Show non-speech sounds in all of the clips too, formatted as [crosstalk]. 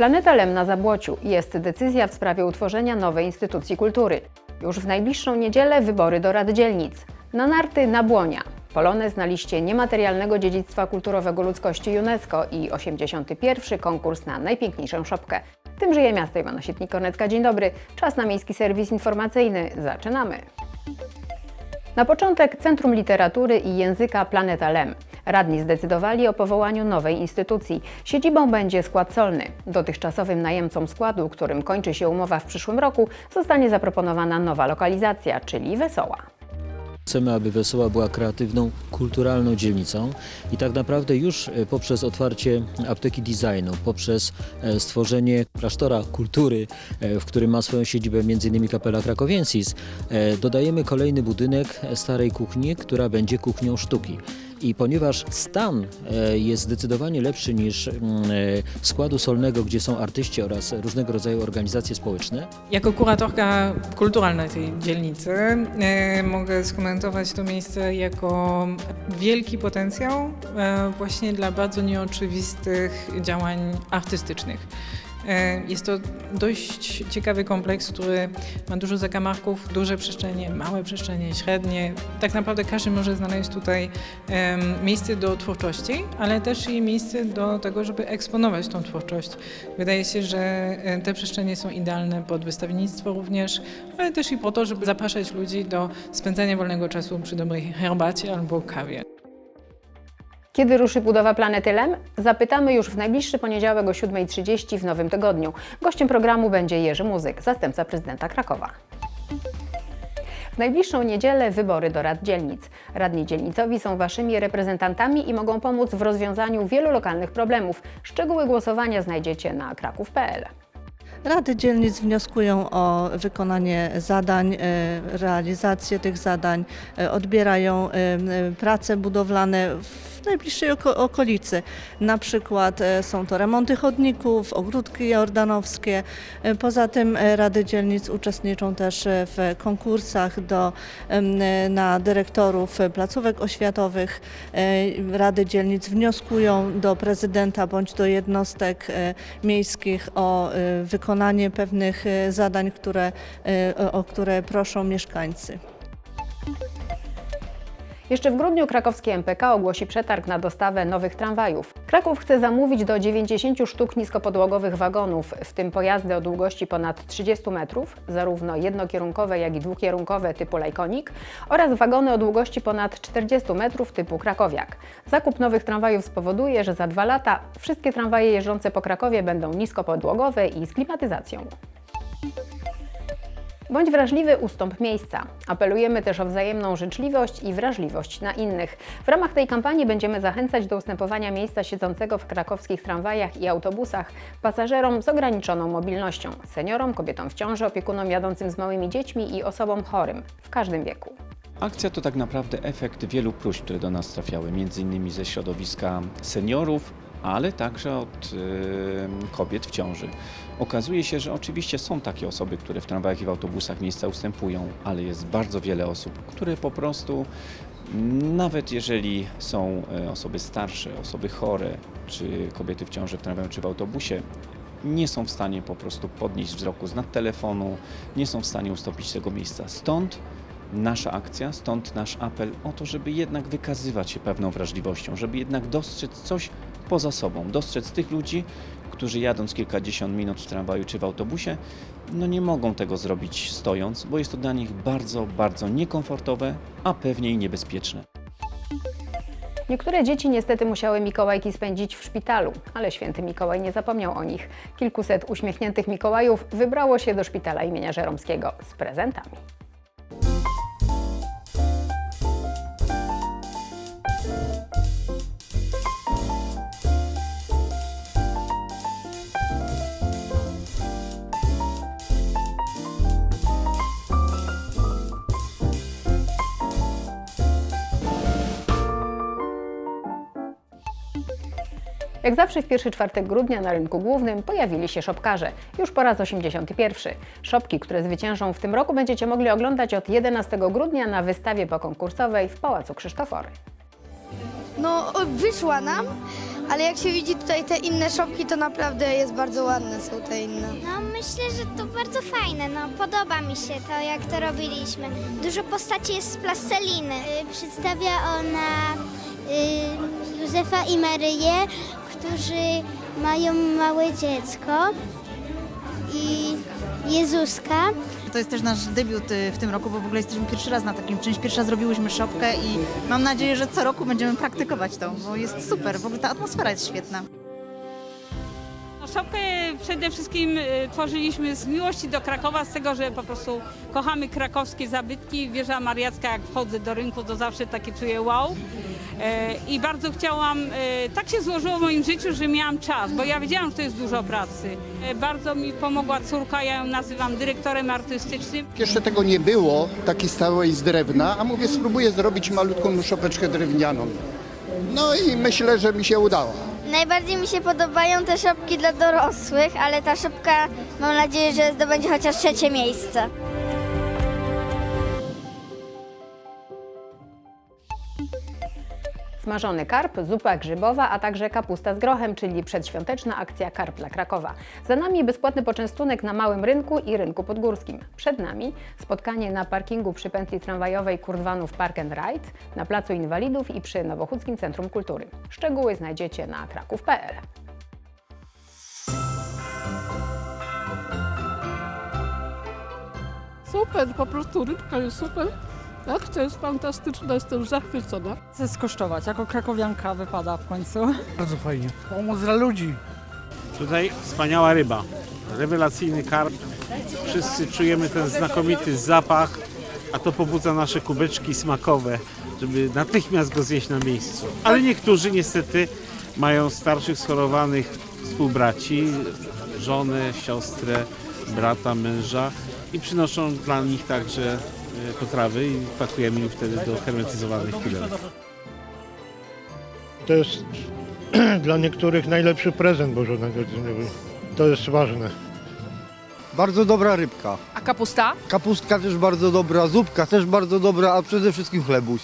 Planeta Lem na Zabłociu jest decyzja w sprawie utworzenia nowej instytucji kultury. Już w najbliższą niedzielę wybory do rad dzielnic. Na narty na Błonia. Polonez na liście niematerialnego dziedzictwa kulturowego ludzkości UNESCO i 81. konkurs na najpiękniejszą szopkę. Tym żyje miasto Iwana Sietnik-Kornecka. Dzień dobry. Czas na miejski serwis informacyjny. Zaczynamy. Na początek Centrum Literatury i Języka Planeta Lem. Radni zdecydowali o powołaniu nowej instytucji. Siedzibą będzie skład solny. Dotychczasowym najemcom składu, którym kończy się umowa w przyszłym roku, zostanie zaproponowana nowa lokalizacja, czyli Wesoła. Chcemy, aby Wesoła była kreatywną, kulturalną dzielnicą i tak naprawdę już e, poprzez otwarcie apteki designu, poprzez e, stworzenie klasztora kultury, e, w którym ma swoją siedzibę m.in. kapela Krakowiensis, dodajemy kolejny budynek starej kuchni, która będzie kuchnią sztuki. I ponieważ stan e, jest zdecydowanie lepszy niż mm, e, składu solnego, gdzie są artyści oraz różnego rodzaju organizacje społeczne, Jako kuratorka kulturalna tej dzielnicy e, mogę skomentować to miejsce jako wielki potencjał właśnie dla bardzo nieoczywistych działań artystycznych. E, Jest to dość ciekawy kompleks, który ma dużo zakamarków, duże przestrzenie, małe przestrzenie, średnie. Tak naprawdę każdy może znaleźć tutaj miejsce do twórczości, ale też i miejsce do tego, żeby eksponować tą twórczość. Wydaje się, że e, te przestrzenie są idealne pod wystawiennictwo również, ale też i po to, żeby zapraszać ludzi do spędzania wolnego czasu przy dobrej herbacie albo kawie. Kiedy ruszy budowa Planety Lem? Zapytamy już w najbliższy poniedziałek o 7.30 w nowym tygodniu. Gościem programu będzie Jerzy Muzyk, zastępca prezydenta Krakowa. W najbliższą niedzielę wybory do rad dzielnic. Radni dzielnicowi są waszymi reprezentantami i mogą pomóc w rozwiązaniu wielu lokalnych problemów. Szczegóły głosowania znajdziecie na kraków.pl. Rady dzielnic wnioskują o wykonanie zadań, e, realizację tych zadań, e, odbierają e, prace budowlane w najbliższej oko- okolicy. Na przykład e, są to remonty chodników, ogródki jordanowskie. E, Poza tym e, Rady dzielnic uczestniczą też w konkursach do, na dyrektorów placówek oświatowych. Rady dzielnic wnioskują do prezydenta bądź do jednostek miejskich o wykonanie pewnych zadań, które, o które proszą mieszkańcy. Jeszcze w grudniu krakowski MPK ogłosi przetarg na dostawę nowych tramwajów. Kraków chce zamówić do 90 sztuk niskopodłogowych wagonów, w tym pojazdy o długości ponad 30 metrów, zarówno jednokierunkowe, jak i dwukierunkowe typu Lajkonik, oraz wagony o długości ponad 40 metrów typu Krakowiak. Zakup nowych tramwajów spowoduje, że za dwa lata wszystkie tramwaje jeżdżące po Krakowie będą niskopodłogowe i z klimatyzacją. Bądź wrażliwy, ustąp miejsca. Apelujemy też o wzajemną życzliwość i wrażliwość na innych. W ramach tej kampanii będziemy zachęcać do ustępowania miejsca siedzącego w krakowskich tramwajach i autobusach pasażerom z ograniczoną mobilnością, seniorom, kobietom w ciąży, opiekunom jadącym z małymi dziećmi i osobom chorym w każdym wieku. Akcja to tak naprawdę efekt wielu próśb, które do nas trafiały, innymi ze środowiska seniorów, ale także od kobiet w ciąży. Okazuje się, że oczywiście są takie osoby, które w tramwajach i w autobusach miejsca ustępują, ale jest bardzo wiele osób, które po prostu, nawet jeżeli są e, osoby starsze, osoby chore, czy kobiety w ciąży w tramwaju czy w autobusie, nie są w stanie po prostu podnieść wzroku z nad telefonu, nie są w stanie ustąpić tego miejsca. Stąd nasza akcja, stąd nasz apel o to, żeby jednak wykazywać się pewną wrażliwością, żeby jednak dostrzec coś poza sobą, dostrzec tych ludzi, którzy jadąc kilkadziesiąt minut w tramwaju czy w autobusie, no nie mogą tego zrobić stojąc, bo jest to dla nich bardzo, bardzo niekomfortowe, a pewnie i niebezpieczne. Niektóre dzieci niestety musiały Mikołajki spędzić w szpitalu, ale święty Mikołaj nie zapomniał o nich. Kilkuset uśmiechniętych Mikołajów wybrało się do szpitala imienia Żeromskiego z prezentami. Jak zawsze w pierwszy czwartek grudnia na rynku głównym pojawili się szopkarze. Już po raz 81. Szopki, które zwyciężą w tym roku będziecie mogli oglądać od 11 grudnia na wystawie pokonkursowej w Pałacu Krzysztofory. No, wyszła nam, ale jak się widzi tutaj te inne szopki, to naprawdę jest bardzo ładne są te inne. No myślę, że to bardzo fajne, no podoba mi się to, jak to robiliśmy. Dużo postaci jest z plasteliny. Y, Przedstawia ona y, Józefa i Maryję, którzy mają małe dziecko i Jezuska. To jest też nasz debiut y, w tym roku, bo w ogóle jesteśmy pierwszy raz na takim czymś. Pierwszy raz zrobiłyśmy szopkę i mam nadzieję, że co roku będziemy praktykować to, bo jest super. W ogóle ta atmosfera jest świetna. Szopkę przede wszystkim y, tworzyliśmy z miłości do Krakowa, z tego, że po prostu kochamy krakowskie zabytki. Wieża Mariacka, jak wchodzę do rynku, to zawsze takie czuję wow. E, I bardzo chciałam, e, tak się złożyło w moim życiu, że miałam czas, bo ja wiedziałam, że to jest dużo pracy. E, Bardzo mi pomogła córka, ja ją nazywam dyrektorem artystycznym. Jeszcze tego nie było, takiej stałej z drewna, a mówię, spróbuję zrobić malutką szopeczkę drewnianą. No i myślę, że mi się udało. Najbardziej mi się podobają te szopki dla dorosłych, ale ta szopka mam nadzieję, że zdobędzie chociaż trzecie miejsce. Smażony karp, zupa grzybowa, a także kapusta z grochem, czyli przedświąteczna akcja Karp dla Krakowa. Za nami bezpłatny poczęstunek na Małym Rynku i Rynku Podgórskim. Przed nami spotkanie na parkingu przy pętli tramwajowej Kurdwanów Park and Ride, na Placu Inwalidów i przy Nowochódzkim Centrum Kultury. Szczegóły znajdziecie na kraków.pl. Super, po prostu rybka jest super. Akcja jest fantastyczna, jestem zachwycona. Chcę skosztować, jako krakowianka wypada w końcu. Bardzo fajnie. Pomoc dla ludzi. Tutaj wspaniała ryba, rewelacyjny karp. Wszyscy czujemy ten znakomity zapach, a to pobudza nasze kubeczki smakowe, żeby natychmiast go zjeść na miejscu. Ale niektórzy niestety mają starszych, schorowanych współbraci, żonę, siostrę, brata, męża i przynoszą dla nich także potrawy i pakujemy im wtedy do hermetyzowanych pudełek. To jest [clears throat] dla niektórych najlepszy prezent bożonarodzeniowy. To jest ważne. Bardzo dobra rybka. A kapusta? Kapustka też bardzo dobra, zupka też bardzo dobra, a przede wszystkim chlebuś.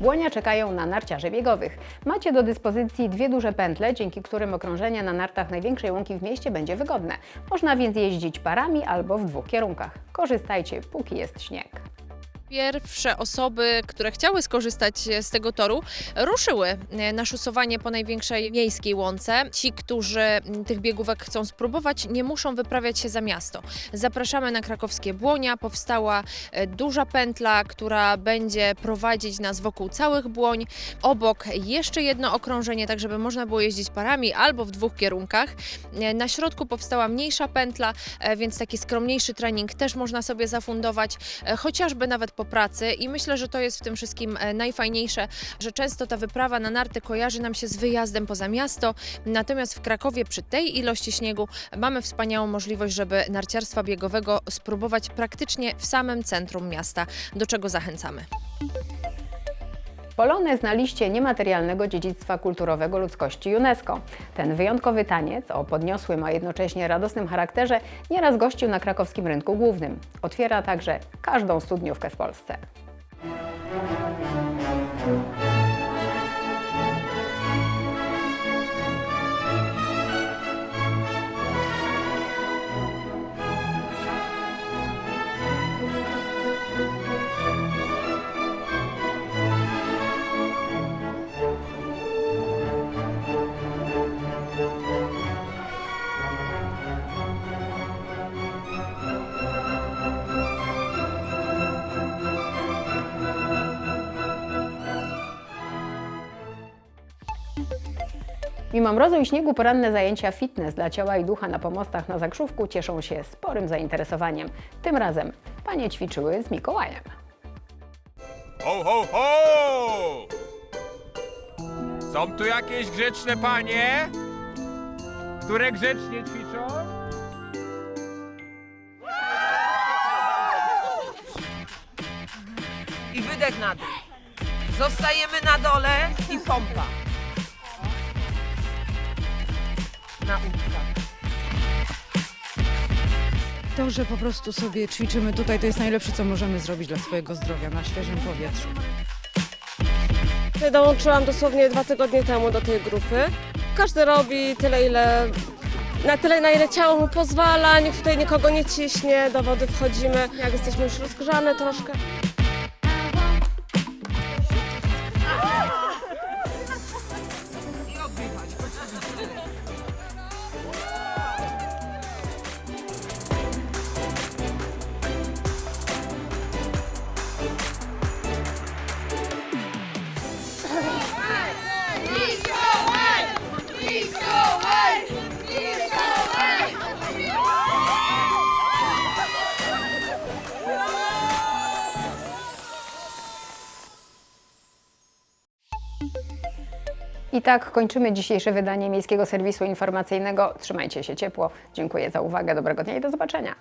Błonia czekają na narciarzy biegowych. Macie do dyspozycji dwie duże pętle, dzięki którym okrążenie na nartach największej łąki w mieście będzie wygodne. Można więc jeździć parami albo w dwóch kierunkach. Korzystajcie, póki jest śnieg. Pierwsze osoby, które chciały skorzystać z tego toru, ruszyły e, na szusowanie po największej miejskiej łące. Ci, którzy tych biegówek chcą spróbować, nie muszą wyprawiać się za miasto. Zapraszamy na krakowskie Błonia. Powstała e, duża pętla, która będzie prowadzić nas wokół całych Błoń. Obok jeszcze jedno okrążenie, tak żeby można było jeździć parami albo w dwóch kierunkach. E, Na środku powstała mniejsza pętla, e, więc taki skromniejszy trening też można sobie zafundować, e, chociażby nawet po pracy. I myślę, że to jest w tym wszystkim e, najfajniejsze, że często ta wyprawa na narty kojarzy nam się z wyjazdem poza miasto. Natomiast w Krakowie przy tej ilości śniegu mamy wspaniałą możliwość, żeby narciarstwa biegowego spróbować praktycznie w samym centrum miasta, do czego zachęcamy. Polonez na liście niematerialnego dziedzictwa kulturowego ludzkości UNESCO. Ten wyjątkowy taniec o podniosłym, a jednocześnie radosnym charakterze nieraz gościł na krakowskim rynku głównym. Otwiera także każdą studniówkę w Polsce. Mimo mrozu i śniegu poranne zajęcia fitness dla ciała i ducha na pomostach na Zakrzówku cieszą się sporym zainteresowaniem. Tym razem panie ćwiczyły z Mikołajem. Ho, ho, ho! Są tu jakieś grzeczne panie, które grzecznie ćwiczą? I wydech na dół. Zostajemy na dole i pompa. Na usta. To, że po prostu sobie ćwiczymy tutaj, to jest najlepsze, co możemy zrobić dla swojego zdrowia na świeżym powietrzu. Dołączyłam dosłownie dwa tygodnie temu do tej grupy. Każdy robi tyle, ile na tyle, na ile ciało mu pozwala, nikt tutaj nikogo nie ciśnie, do wody wchodzimy, jak jesteśmy już rozgrzane troszkę. I tak kończymy dzisiejsze wydanie Miejskiego Serwisu Informacyjnego. Trzymajcie się ciepło. Dziękuję za uwagę, dobrego dnia i do zobaczenia.